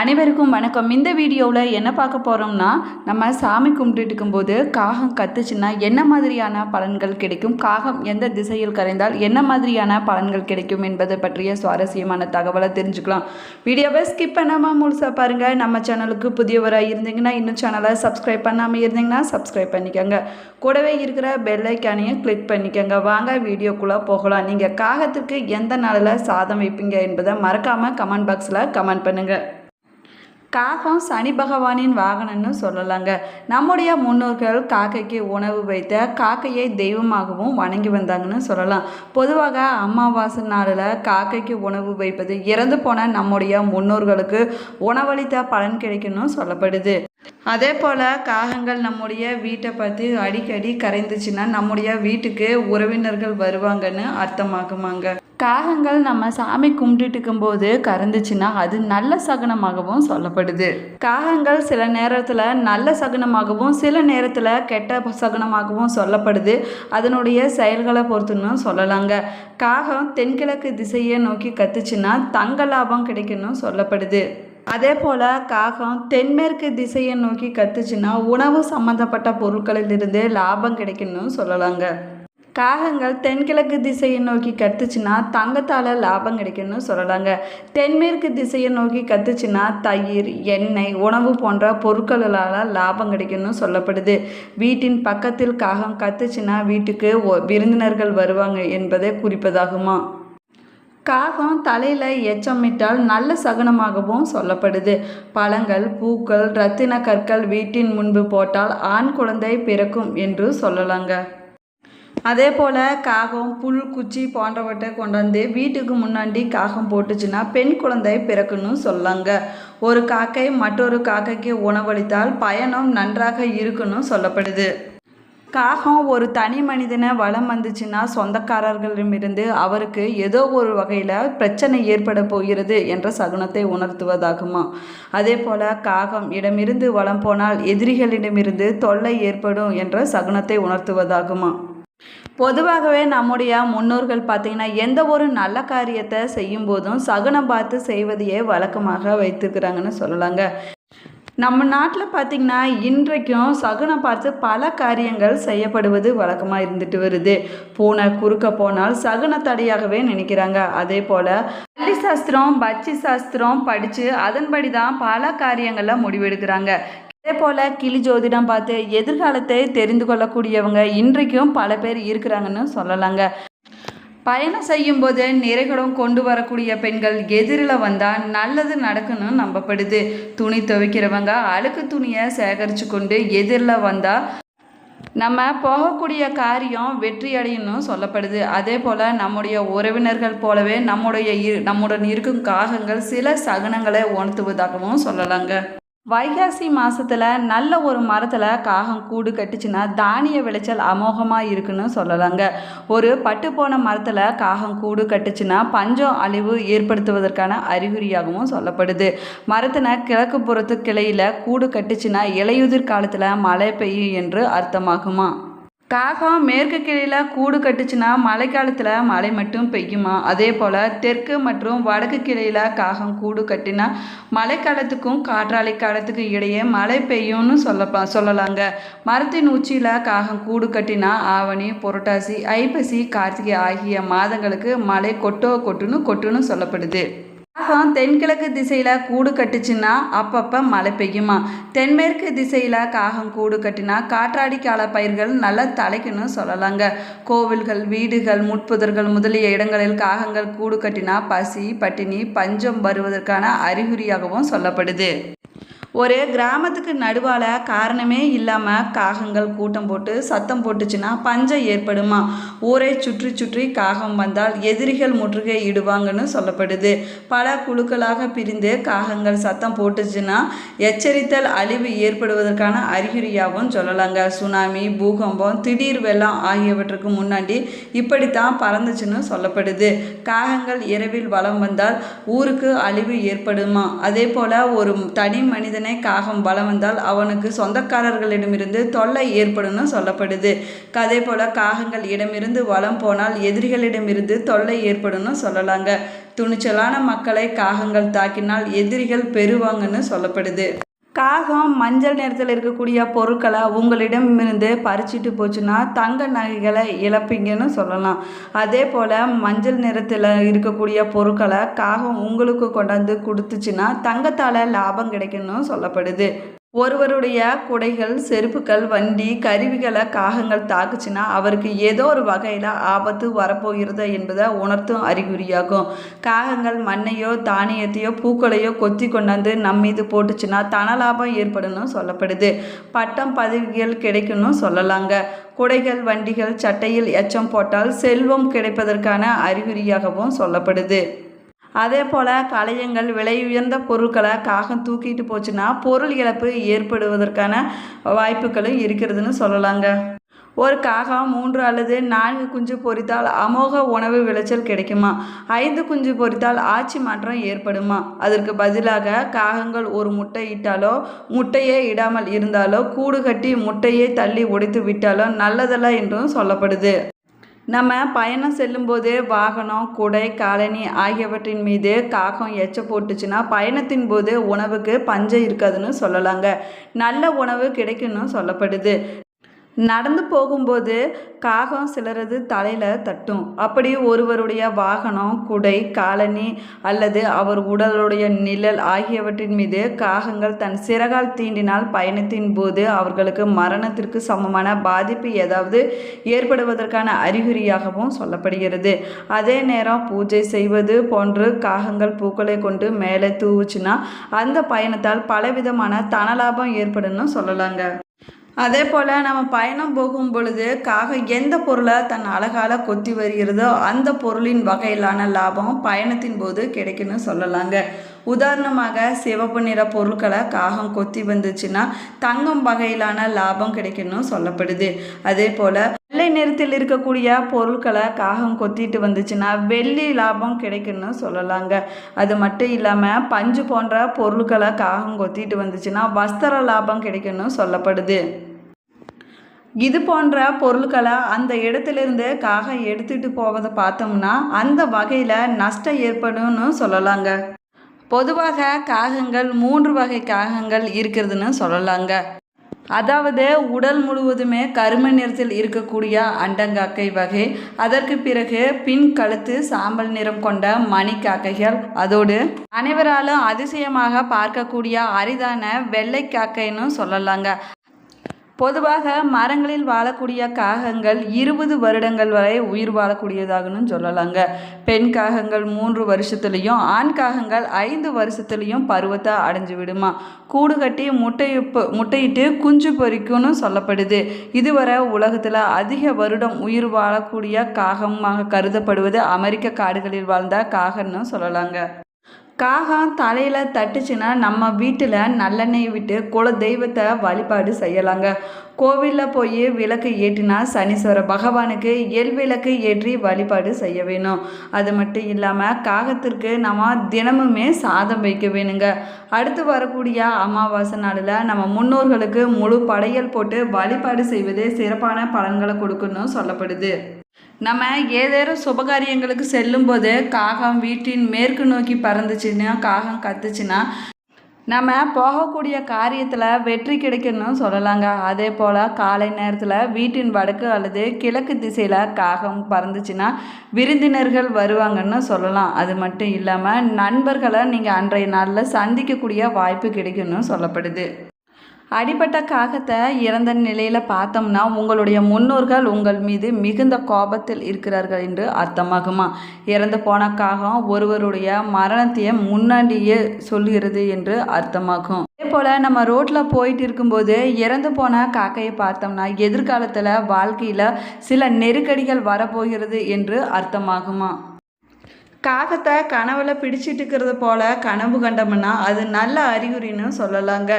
அனைவருக்கும் வணக்கம். இந்த வீடியோவில் என்ன பார்க்க போகிறோம்னா நம்ம சாமி கும்பிட்டுட்டு இருக்கும்போது காகம் கத்துச்சுன்னா என்ன மாதிரியான பலன்கள் கிடைக்கும்? காகம் எந்த திசையில் கரைந்தால் என்ன மாதிரியான பலன்கள் கிடைக்கும் என்பதை பற்றிய சுவாரஸ்யமான தகவலை தெரிஞ்சுக்கலாம். வீடியோவை ஸ்கிப் பண்ணாமல் முழுசாக பாருங்கள் நம்ம சேனலுக்கு புதியவராக இருந்தீங்கன்னா இன்னும் சேனலை சப்ஸ்கிரைப் பண்ணாமல் இருந்தீங்கன்னா சப்ஸ்கிரைப் பண்ணிக்கோங்க. கூடவே இருக்கிற பெல் ஐக்கானையும் கிளிக் பண்ணிக்கோங்க. வாங்க வீடியோக்குள்ளே போகலாம். நீங்கள் காகத்துக்கு எந்த நாளில் சாதம் வைப்பீங்க என்பதை மறக்காமல் கமெண்ட் பாக்ஸில் கமெண்ட் பண்ணுங்கள் காகம் சனி பகவானின் வாகனம்னு சொல்லலாங்க. நம்முடைய முன்னோர்கள் காக்கைக்கு உணவு வைத்த காக்கையை தெய்வமாகவும் வணங்கி வந்தாங்கன்னு சொல்லலாம். பொதுவாக அமாவாசை நாளில் காக்கைக்கு உணவு வைப்பது இறந்து போன நம்முடைய முன்னோர்களுக்கு உணவளித்த பலன் கிடைக்கணும்னு சொல்லப்படுது. அதே போல் காகங்கள் நம்முடைய வீட்டை பார்த்து அடிக்கடி கரைந்துச்சுன்னா நம்முடைய வீட்டுக்கு உறவினர்கள் வருவாங்கன்னு அர்த்தமாகுமாங்க. காகங்கள் நம்ம சாமி கும்பிட்டுட்டு இருக்கும்போது கறந்துச்சுன்னா அது நல்ல சகுனமாகவும் சொல்லப்படுது. காகங்கள் சில நேரத்தில் நல்ல சகுனமாகவும் சில நேரத்தில் கெட்ட சகுனமாகவும் சொல்லப்படுது. அதனுடைய செயல்களை பொறுத்துன்னு சொல்லலாங்க. காகம் தென்கிழக்கு திசையை நோக்கி கத்துச்சுன்னா தங்க லாபம் கிடைக்குன்னு சொல்லப்படுது. அதே போல் காகம் தென்மேற்கு திசையை நோக்கி கத்துச்சுன்னா உணவு சம்மந்தப்பட்ட பொருட்களிலிருந்து லாபம் கிடைக்குன்னு சொல்லலாங்க. காகங்கள் தென்கிழக்கு திசையை நோக்கி கத்துச்சுன்னா தங்கத்தால் லாபம் கிடைக்கும்னு சொல்லலாங்க. தென்மேற்கு திசையை நோக்கி கத்துச்சுன்னா தயிர் எண்ணெய் உணவு போன்ற பொருட்களால் லாபம் கிடைக்கும்னு சொல்லப்படுது. வீட்டின் பக்கத்தில் காகம் கத்துச்சுன்னா வீட்டுக்கு ஒ- விருந்தினர்கள் வருவாங்க என்பதை குறிப்பதாகுமா? காகம் தலையில் எச்சமிட்டால் நல்ல சகுனமாகவும் சொல்லப்படுது. பழங்கள் பூக்கள் ரத்தின கற்கள் வீட்டின் முன்பு போட்டால் ஆண் குழந்தை பிறக்கும் என்று சொல்லலாங்க. அதே போல் காகம் புல் குச்சி போன்றவற்றை கொண்டாந்து வீட்டுக்கு முன்னாடி காகம் போட்டுச்சுன்னா பெண் குழந்தை பிறக்குன்னு சொல்லாங்க. ஒரு காக்கை மற்றொரு காக்கைக்கு உணவளித்தால் பயணம் நன்றாக இருக்குன்னு சொல்லப்படுது. காகம் ஒரு தனி மனிதனை வளம் வந்துச்சுன்னா சொந்தக்காரர்களிடமிருந்து அவருக்கு ஏதோ ஒரு வகையில் பிரச்சனை ஏற்பட போகிறது என்ற சகுனத்தை உணர்த்துவதாகுமா? அதே போல் காகம் இடமிருந்து வளம் போனால் எதிரிகளிடமிருந்து தொல்லை ஏற்படும் என்ற சகுனத்தை உணர்த்துவதாகுமா? பொதுவாகவே நம்முடைய முன்னோர்கள் பார்த்திங்கன்னா எந்த ஒரு நல்ல காரியத்தை செய்யும் போதும் சகுனம் பார்த்து செய்வதையே வழக்கமாக வைத்துக்கிறாங்கன்னு சொல்லலாங்க. நம்ம நாட்டில் பார்த்திங்கன்னா இன்றைக்கும் சகுனம் பார்த்து பல காரியங்கள் செய்யப்படுவது வழக்கமாக இருந்துட்டு வருது. பூனை குறுக்க போனால் சகுன தடையாகவே நினைக்கிறாங்க. அதே போல் பள்ளி சாஸ்திரம் பட்சி சாஸ்திரம் படித்து அதன்படி தான் பல காரியங்களில் முடிவெடுக்கிறாங்க. அதே போல் கிளி ஜோதிடம் பார்த்து எதிர்காலத்தை தெரிந்து கொள்ளக்கூடியவங்க இன்றைக்கும் பல பேர் இருக்கிறாங்கன்னு சொல்லலாங்க. பயணம் செய்யும்போது நிறைகளும் கொண்டு வரக்கூடிய பெண்கள் எதிரில் வந்தால் நல்லது நடக்குன்னு நம்பப்படுது. துணி துவைக்கிறவங்க அழுக்கு துணியை சேகரித்து கொண்டு எதிரில் வந்தால் நம்ம போகக்கூடிய காரியம் வெற்றி அடையணும் சொல்லப்படுது. அதே போல் நம்முடைய உறவினர்கள் போலவே நம்முடைய இரு நம்முடன் இருக்கும் காகங்கள் சில சகுனங்களை உணர்த்துவதாகவும் சொல்லலாங்க. வைகாசி மாதத்தில் நல்ல ஒரு மரத்தில் காகம் கூடு கட்டுச்சுன்னா தானிய விளைச்சல் அமோகமாக இருக்குன்னு சொல்லலாங்க. ஒரு பட்டு போன மரத்தில் காகம் கூடு கட்டுச்சுன்னா பஞ்சம் அழிவு ஏற்படுத்துவதற்கான அறிகுறியாகவும் சொல்லப்படுது. மரத்தின கிழக்கு புறத்து கிளையில் கூடு கட்டுச்சுன்னா இலையுதிர் காலத்தில் மழை பெய்யும் என்று அர்த்தமாகுமா? காகம் மேற்கு கிளையில் கூடு கட்டுச்சுன்னா மழைக்காலத்தில் மழை மட்டும் பெய்யுமா? அதே போல் தெற்கு மற்றும் வடக்கு கிளையில் காகம் கூடு கட்டினா மழைக்காலத்துக்கும் காற்றாலை காலத்துக்கும் இடையே மழை பெய்யும்னு சொல்லப்பா சொல்லலாங்க. மரத்தின் உச்சியில் காகம் கூடு கட்டினா ஆவணி புரட்டாசி ஐப்பசி கார்த்திகை ஆகிய மாதங்களுக்கு மழை கொட்டோ கொட்டுன்னு கொட்டுன்னு சொல்லப்படுது. காகம் தென்கிழக்கு திசையில் கூடு கட்டுச்சுன்னா அப்பப்போ மழை பெய்யுமா? தென்மேற்கு திசையில் காகம் கூடு கட்டினா காற்றாடி கால பயிர்கள் நல்லா தலைக்குன்னு சொல்லலாங்க. கோவில்கள் வீடுகள் முட்புதர்கள் முதலிய இடங்களில் காகங்கள் கூடு கட்டினா பசி பட்டினி பஞ்சம் வருவதற்கான அறிகுறியாகவும் சொல்லப்படுது. ஒரு கிராமத்துக்கு நடுவால் காரணமே இல்லாமல் காகங்கள் கூட்டம் போட்டு சத்தம் போட்டுச்சுன்னா பஞ்சம் ஏற்படுமா? ஊரை சுற்றி சுற்றி காகம் வந்தால் எதிரிகள் முற்றுகை இடுவாங்கன்னு சொல்லப்படுது. பல குழுக்களாக பிரிந்து காகங்கள் சத்தம் போட்டுச்சுன்னா எச்சரித்தல் அழிவு ஏற்படுவதற்கான அறிகுறியாகவும் சொல்லலாங்க. சுனாமி பூகம்பம் திடீர் வெள்ளம் ஆகியவற்றுக்கு முன்னாடி இப்படித்தான் பறந்துச்சுன்னு சொல்லப்படுது. காகங்கள் இரவில் வளம் வந்தால் ஊருக்கு அழிவு ஏற்படுமா? அதே போல் ஒரு தனி மனிதன் காகம் பலம் வந்தால் அவனுக்கு சொந்தக்காரர்களிடமிருந்து தொல்லை ஏற்படும்னு சொல்லப்படுது. அதே போல் காகங்கள் இடமிருந்து வலம் போனால் எதிரிகளிடமிருந்து தொல்லை ஏற்படும்னு சொல்லலாங்க. துணிச்சலான மக்களை காகங்கள் தாக்கினால் எதிரிகள் பெறுவாங்கன்னு சொல்லப்படுது. காகம் மஞ்சள் நிறத்தில் இருக்கக்கூடிய பொருட்களை உங்களிடமிருந்து பறிச்சிட்டு போச்சுன்னா தங்க நகைகளை இழப்பீங்கன்னு சொல்லலாம். அதே போல் மஞ்சள் நிறத்தில் இருக்கக்கூடிய பொருட்களை காகம் உங்களுக்கு கொண்டாந்து கொடுத்துச்சுன்னா தங்கத்தால் லாபம் கிடைக்குன்னு சொல்லப்படுது. ஒருவருடைய குடைகள் செருப்புகள் வண்டி கருவிகளை காகங்கள் தாக்குச்சுன்னா அவருக்கு ஏதோ ஒரு வகையில் ஆபத்து வரப்போகிறது என்பதை உணர்த்தும் அறிகுறியாகும். காகங்கள் மண்ணையோ தானியத்தையோ பூக்களையோ கொத்தி கொண்டாந்து நம் மீது போட்டுச்சுன்னா தனலாபம் ஏற்படணும் சொல்லப்படுது. பட்டம் பதவிகள் கிடைக்கணும் சொல்லலாங்க. குடைகள் வண்டிகள் சட்டையில் எச்சம் போட்டால் செல்வம் கிடைப்பதற்கான அறிகுறியாகவும் சொல்லப்படுது. அதே போல் களையங்கள் விலை உயர்ந்த பொருட்களை காகம் தூக்கிட்டு போச்சுன்னா பொருள் இழப்பு ஏற்படுவதற்கான வாய்ப்புகளும் இருக்கிறதுன்னு சொல்லலாங்க. ஒரு காகம் மூன்று அல்லது நான்கு குஞ்சு பொரித்தால் அமோக உணவு விளைச்சல் கிடைக்குமா? ஐந்து குஞ்சு பொரித்தால் ஆட்சி மாற்றம் ஏற்படுமா? அதற்கு பதிலாக காகங்கள் ஒரு முட்டை இட்டாலோ முட்டையே இடாமல் இருந்தாலோ கூடு கட்டி முட்டையே தள்ளி உடைத்து விட்டாலோ நல்லதல்ல என்றும் சொல்லப்படுது. நம்ம பயணம் செல்லும்போது வாகனம் குடை காலனி ஆகியவற்றின் மீது காகம் எச்ச போட்டுச்சுன்னா பயணத்தின் போது உணவுக்கு பஞ்சம் இருக்காதுன்னு சொல்லலாங்க. நல்ல உணவு கிடைக்குன்னு சொல்லப்படுது. நடந்து போகும்போது காகம் சிலரது தலையில் தட்டும். அப்படி ஒருவருடைய வாகனம் குடை காலனி அல்லது அவர் உடலுடைய நிழல் ஆகியவற்றின் மீது காகங்கள் தன் சிறகால் தீண்டினால் பயணத்தின் போது அவர்களுக்கு மரணத்திற்கு சமமான பாதிப்பு ஏதாவது ஏற்படுவதற்கான அறிகுறியாகவும் சொல்லப்படுகிறது. அதே நேரம் பூஜை செய்வது போன்று காகங்கள் பூக்களை கொண்டு மேலே தூவுச்சுன்னா அந்த பயணத்தால் பலவிதமான தனலாபம் ஏற்படும்னு சொல்லலாங்க. அதே போல் நம்ம பயணம் போகும் பொழுது காகம் எந்த பொருளை தன் அழகால் கொத்தி வருகிறதோ அந்த பொருளின் வகையிலான லாபம் பயணத்தின் போது கிடைக்குன்னு சொல்லலாங்க. உதாரணமாக சிவப்பு நிற பொருட்களை காகம் கொத்தி வந்துச்சுன்னா தங்கம் வகையிலான லாபம் கிடைக்குன்னு சொல்லப்படுது. அதே போல் வெள்ளை நிறத்தில் இருக்கக்கூடிய பொருட்களை காகம் கொத்திட்டு வந்துச்சுன்னா வெள்ளி லாபம் கிடைக்குன்னு சொல்லலாங்க. அது மட்டும் இல்லாமல் பஞ்சு போன்ற பொருட்களை காகம் கொத்திட்டு வந்துச்சுன்னா வஸ்திர லாபம் கிடைக்குன்னு சொல்லப்படுது. இது போன்ற பொருட்களை அந்த இடத்துலேருந்து காகம் எடுத்துகிட்டு போவதை பார்த்தோம்னா அந்த வகையில் நஷ்டம் ஏற்படும்னு சொல்லலாங்க. பொதுவாக காகங்கள் மூன்று வகை காகங்கள் இருக்கிறதுன்னு சொல்லலாங்க. அதாவது உடல் முழுவதுமே கரும நிறத்தில் இருக்கக்கூடிய அண்டங்காக்கை வகை அதற்கு பிறகு பின் கழுத்து சாம்பல் நிறம் கொண்ட மணிக்காக்கைகள் அதோடு அனைவராலும் அதிசயமாக பார்க்கக்கூடிய அரிதான வெள்ளை காக்கைன்னு சொல்லலாங்க. பொதுவாக மரங்களில் வாழக்கூடிய காகங்கள் இருபது வருடங்கள் வரை உயிர் வாழக்கூடியதாகனு சொல்லலாங்க. பெண் காகங்கள் மூன்று வருஷத்துலேயும் ஆண் காகங்கள் ஐந்து வருஷத்துலேயும் பருவத்தை அடைஞ்சு விடுமா. கூடு கட்டி முட்டையுப்பு முட்டையிட்டு குஞ்சு பொறிக்கும்னு சொல்லப்படுது. இதுவரை உலகத்தில் அதிக வருடம் உயிர் வாழக்கூடிய காகமாக கருதப்படுவது அமெரிக்க காடுகளில் வாழ்ந்த காகன்னு சொல்லலாங்க. காகம் தலையில் தட்டுச்சுன்னா நம்ம வீட்டில் நல்லெண்ணெய் விட்டு குல தெய்வத்தை வழிபாடு செய்யலாங்க. கோவிலில் போய் விளக்கு ஏற்றினா சனீஸ்வர பகவானுக்கு எல் விளக்கு ஏற்றி வழிபாடு செய்ய வேணும். அது மட்டும் இல்லாமல் காகத்திற்கு நம்ம தினமுமே சாதம் வைக்க வேணுங்க. அடுத்து வரக்கூடிய அமாவாசை நாளில் நம்ம முன்னோர்களுக்கு முழு படையல் போட்டு வழிபாடு செய்வது சிறப்பான பலன்களை கொடுக்குன்னு சொல்லப்படுது. நம்ம ஏதேனும் சுபகாரியங்களுக்கு செல்லும்போது காகம் வீட்டின் மேற்கு நோக்கி பறந்துச்சுன்னா காகம் கத்துச்சுன்னா நம்ம போகக்கூடிய காரியத்தில் வெற்றி கிடைக்கணும்னு சொல்லலாங்க. அதே போல் காலை நேரத்தில் வீட்டின் வடக்கு அல்லது கிழக்கு திசையில் காகம் பறந்துச்சுன்னா விருந்தினர்கள் வருவாங்கன்னு சொல்லலாம். அது மட்டும் இல்லாமல் நண்பர்களை நீங்கள் அன்றைய நாளில் சந்திக்கக்கூடிய வாய்ப்பு கிடைக்கணும்னு சொல்லப்படுது. அடிப்பட்ட காகத்தை இறந்த நிலையில் பார்த்தோம்னா உங்களுடைய முன்னோர்கள் உங்கள் மீது மிகுந்த கோபத்தில் இருக்கிறார்கள் என்று அர்த்தமாகுமா? இறந்து போன காகம் ஒருவருடைய மரணத்தையே முன்னாடியே சொல்கிறது என்று அர்த்தமாகும். அதே போல் நம்ம ரோட்டில் போயிட்டு இருக்கும்போது இறந்து போன காக்கையை பார்த்தோம்னா எதிர்காலத்தில் வாழ்க்கையில் சில நெருக்கடிகள் வரப்போகிறது என்று அர்த்தமாகுமா? காகத்தை கனவுல பிடிச்சிட்டு இருக்கிறது போல கனவு கண்டோம்னா அது நல்ல அறிகுறின்னு சொல்லலாங்க.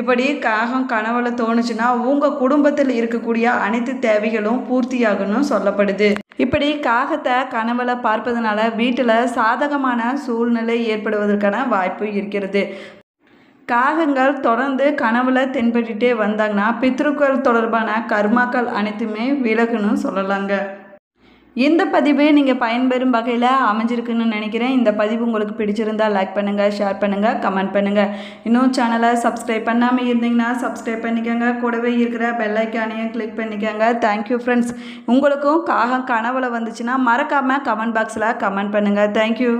இப்படி காகம் கனவுல தோணுச்சுன்னா உங்கள் குடும்பத்தில் இருக்கக்கூடிய அனைத்து தேவைகளும் பூர்த்தியாகணும் சொல்லப்படுது. இப்படி காகத்தை கனவுல பார்ப்பதனால வீட்டில் சாதகமான சூழ்நிலை ஏற்படுவதற்கான வாய்ப்பு இருக்கிறது. காகங்கள் தொடர்ந்து கனவுல தென்பட்டுட்டே வந்தாங்கன்னா பித்ருக்கள் தொடர்பான கர்மாக்கள் அனைத்துமே விலகுன்னு சொல்லலாங்க. இந்த பதிவு நீங்கள் பயன்பெறும் வகையில் அமைஞ்சிருக்குன்னு நினைக்கிறேன். இந்த பதிவு உங்களுக்கு பிடிச்சிருந்தால் லைக் பண்ணுங்கள் ஷேர் பண்ணுங்கள் கமெண்ட் பண்ணுங்கள் இன்னும் சேனலை சப்ஸ்கிரைப் பண்ணாமல் இருந்தீங்கன்னா சப்ஸ்கிரைப் பண்ணிக்கோங்க. கூடவே இருக்கிற பெல்லைக்கானையும் கிளிக் பண்ணிக்கோங்க. தேங்க்யூ ஃப்ரெண்ட்ஸ் உங்களுக்கும் காகம் கனவுல வந்துச்சுன்னா மறக்காமல் கமெண்ட் பாக்ஸில் கமெண்ட் பண்ணுங்கள் தேங்க்யூ